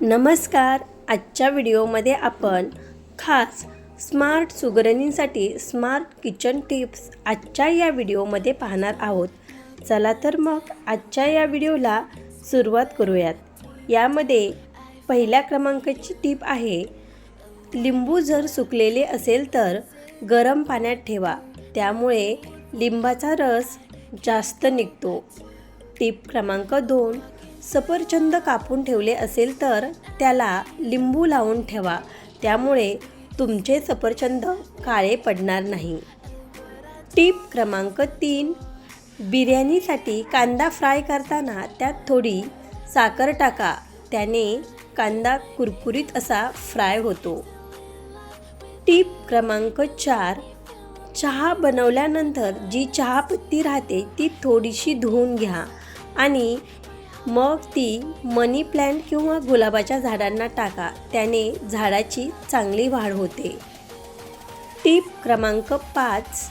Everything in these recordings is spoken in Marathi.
नमस्कार. आजच्या व्हिडिओमध्ये आपण खास स्मार्ट सुगरणींसाठी स्मार्ट किचन टिप्स आजच्या या व्हिडिओमध्ये पाहणार आहोत. चला तर मग आजच्या या व्हिडिओला सुरुवात करूयात. यामध्ये पहिल्या क्रमांकाची टीप आहे लिंबू जर सुकलेले असेल तर गरम पाण्यात ठेवा. त्यामुळे लिंबाचा रस जास्त निघतो. टीप क्रमांक दोन सफरचंद कापून ठेवले असेल तर त्याला लिंबू लावून ठेवा. त्यामुळे तुमचे सफरचंद काळे पडणार नाही. टीप क्रमांक तीन. बिर्याणीसाठी कांदा फ्राय करताना त्यात थोडी साखर टाका. त्याने कांदा कुरकुरीत असा फ्राय होतो. टीप क्रमांक चार. चहा बनवल्यानंतर जी चहापत्ती राहते ती थोडीशी धुवून घ्या आणि मग ती मनी प्लॅन्ट किंवा गुलाबाच्या झाडांना टाका. त्याने झाडाची चांगली वाढ होते. टीप क्रमांक पाच.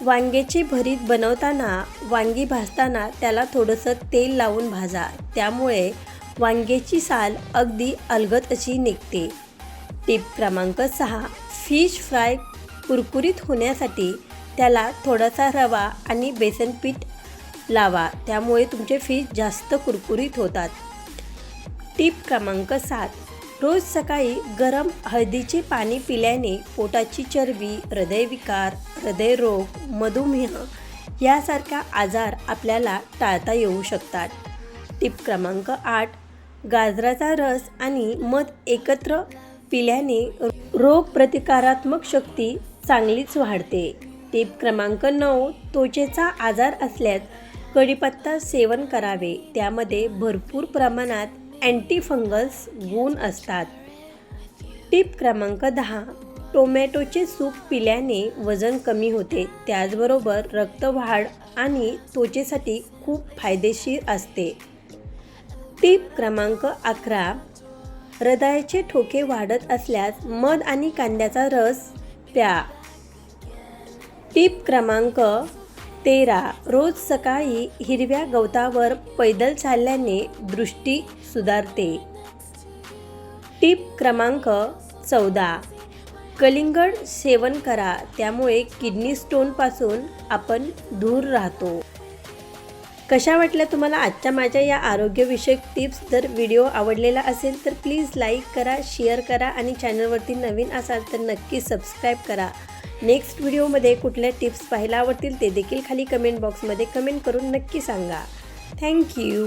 वांग्याची भरीत बनवताना वांगी भाजताना त्याला थोडंसं तेल लावून भाजा. त्यामुळे वांग्याची साल अगदी अलगत अशी निघते. टीप क्रमांक सहा. फिश फ्राय कुरकुरीत होण्यासाठी त्याला थोडासा रवा आणि बेसन पीठ लावा. त्यामुळे तुमचे फिश जास्त कुरकुरीत होतात. टीप क्रमांक सात. रोज सकाळी गरम हळदीचे पाणी पिल्याने पोटाची चरबी हृदयविकार हृदयरोग मधुमेह यासारख्या आजार आपल्याला टाळता येऊ शकतात. टीप क्रमांक आठ. गाजराचा रस आणि मध एकत्र पिल्याने रोगप्रतिकारात्मक शक्ती चांगलीच वाढते. टीप क्रमांक नऊ. त्वचेचा आजार असल्यास कढीपत्ता सेवन करावे. त्यामध्ये भरपूर प्रमाणात अँटीफंगल्स गुण असतात. टीप क्रमांक दहा. टोमॅटोचे सूप पिल्याने वजन कमी होते. त्याचबरोबर रक्तवाढ आणि त्वचेसाठी खूप फायदेशीर असते. टीप क्रमांक अकरा. हृदयाचे ठोके वाढत असल्यास मध आणि कांद्याचा रस प्या. टीप क्रमांक तेरा रोज सकाळी हिरव्या गवतावर पैदल चालल्याने दृष्टी सुधारते. टीप क्रमांक चौदा. कलिंगड सेवन करा त्यामुळे किडनी स्टोनपासून आपण दूर राहतो. कशा वाटल्या तुम्हाला आजच्या माझ्या या आरोग्यविषयक टिप्स जर व्हिडिओ आवडलेला असेल तर प्लीज लाईक करा शेअर करा आणि चॅनलवरती नवीन असाल तर नक्की सबस्क्राईब करा. नेक्स्ट व्हिडिओमध्ये कुठल्या टिप्स पाहायला आवडतील ते देखील खाली कमेंट बॉक्समध्ये कमेंट करून नक्की सांगा. थँक्यू